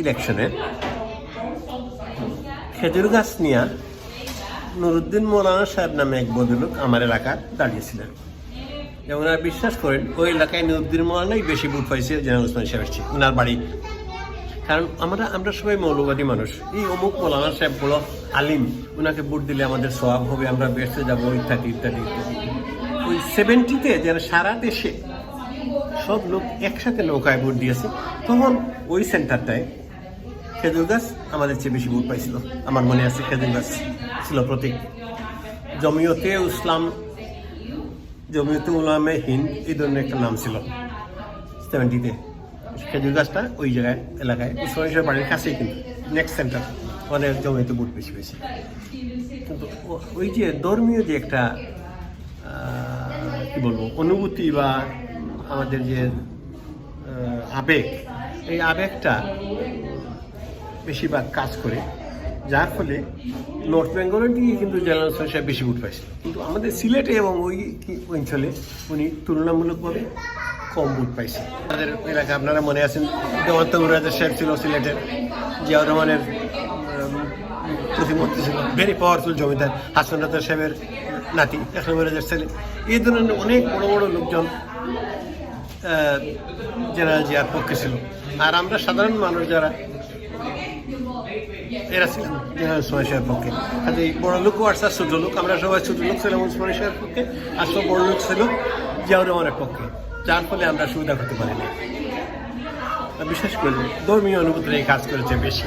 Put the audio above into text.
ইলেকশনে খেজুর গাছ নিয়ে নুরুদ্দিন মৌলানা সাহেব নামে এক ভদ্রলোক আমার এলাকায় দাঁড়িয়েছিলেন। এবং ওনারা বিশ্বাস করেন, ওই এলাকায় নুরুদ্দিন মৌলানাই বেশি ভোট পাইছে জেনারেল ওসমান সাহেবের চেয়ে ওনার বাড়ি। কারণ আমরা আমরা সবাই মৌলবাদী মানুষ। এই অমুক মৌলানা সাহেব বলো আলিম ওনাকে ভোট দিলে আমাদের স্বভাব হবে, আমরা বেসে যাব, ইত্যাদি ইত্যাদি ইত্যাদি। ওই সেভেন্টিতে যারা সারা দেশে সব লোক একসাথে নৌকায় ভোট দিয়েছে। তখন ওই সেন্টারটায় খেজুর গাছ আমাদের চেয়ে বেশি ভোট পাইছিল। আমার মনে আছে খেজুর গাছ ছিল প্রতীক। জমিয়তে ইসলাম জমিয়তে উলামে হিন্দ, এই ধরনের একটা নাম ছিল। সেভেন্টিতে খেজুর গাছটা ওই জায়গায়, এলাকায়। উসমানীশ্বর বাড়ির কাছেই কিন্তু নেক্সট সেন্টার ওখানে জমিয়তে ভোট বেশি বেশি কিন্তু ওই যে ধর্মীয় যে একটা কি বলব, অনুভূতি বা আমাদের যে আবেগ, এই আবেগটা বেশিরভাগ কাজ করে। যার ফলে নর্থ বেঙ্গলের দিকে কিন্তু জেনারেল সাহেব বেশি ভোট পাইছিল কিন্তু আমাদের সিলেটে এবং ওই অঞ্চলে উনি তুলনামূলকভাবে কম ভোট পাইছে। আমাদের এলাকা আপনারা মনে আছেন দেওয়ান্ত মুরাদের সাহেব ছিল সিলেটের, জিয়াউর রহমানের প্রতিমন্ত্রী ছিল ভেরি পাওয়ারফুল জমিদার, হাসান রাজার সাহেবের নাতি এখন মুরাদের ছেলে। এই ধরনের অনেক বড় বড় লোকজন জেনারেল জিয়ার পক্ষে ছিল। আর আমরা সাধারণ মানুষ যারা, এরা ছিলেন জেনারেল শাহের পক্ষে। কাজে এই বড় লোকও আসছে আর ছোট লোক, আমরা সবাই ছোট লোক ছিলাম শাহের পক্ষে, আর সব বড় লোক ছিল জিয়াউর রহমানের পক্ষে। যার ফলে আমরা সুবিধা করতে পারিনি। বিশেষ করে ধর্মীয় অনুভূতি কাজ করেছে বেশি।